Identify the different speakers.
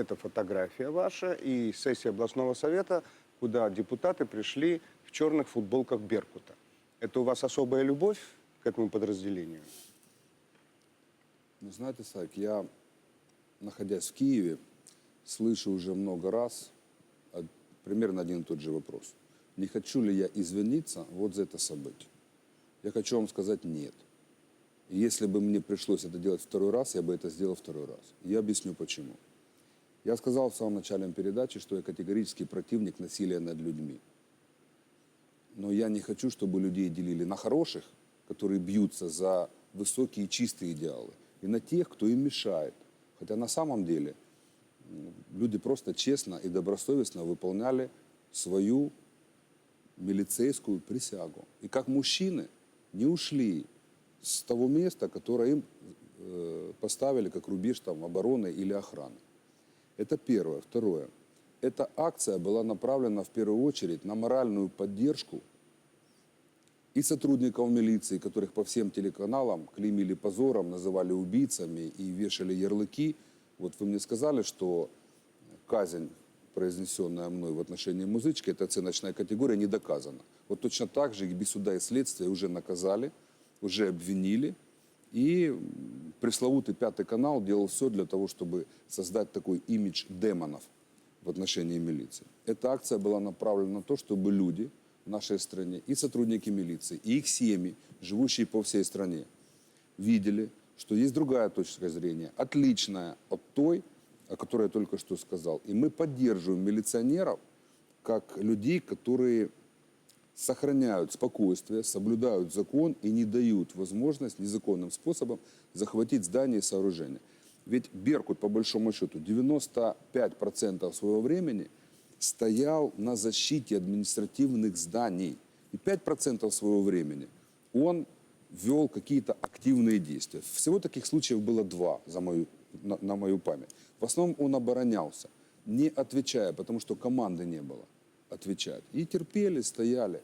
Speaker 1: это фотография ваша и сессия областного совета, куда депутаты пришли в черных футболках Беркута. Это у вас особая любовь к этому подразделению?
Speaker 2: Ну, знаете, Сак, я, находясь в Киеве, слышу уже много раз примерно один и тот же вопрос. Не хочу ли я извиниться вот за это событие? Я хочу вам сказать нет. Если бы мне пришлось это делать второй раз, я бы это сделал второй раз. Я объясню почему. Я сказал в самом начале передачи, что я категорический противник насилия над людьми. Но я не хочу, чтобы людей делили на хороших, которые бьются за высокие чистые идеалы, и на тех, кто им мешает. Хотя на самом деле м, люди просто честно и добросовестно выполняли свою милицейскую присягу. И как мужчины не ушли с того места, которое им э, поставили как рубеж там, обороны или охраны. Это первое. Второе. Эта акция была направлена в первую очередь на моральную поддержку и сотрудников милиции, которых по всем телеканалам клеймили позором, называли убийцами и вешали ярлыки. Вот вы мне сказали, что казнь, произнесенная мной в отношении музычки, это оценочная категория, не доказана. Вот точно так же их без суда и следствия уже наказали, уже обвинили. И пресловутый пятый канал делал все для того, чтобы создать такой имидж демонов в отношении милиции. Эта акция была направлена на то, чтобы люди в нашей стране, и сотрудники милиции, и их семьи, живущие по всей стране, видели, что есть другая точка зрения, отличная от той, о которой я только что сказал. И мы поддерживаем милиционеров как людей, которые сохраняют спокойствие, соблюдают закон и не дают возможность незаконным способом захватить здания и сооружения. Ведь Беркут, по большому счету, 95% своего времени стоял на защите административных зданий. И 5% своего времени он вел какие-то активные действия. Всего таких случаев было два за мою, на, на мою память. В основном он оборонялся, не отвечая, потому что команды не было отвечать. И терпели, стояли.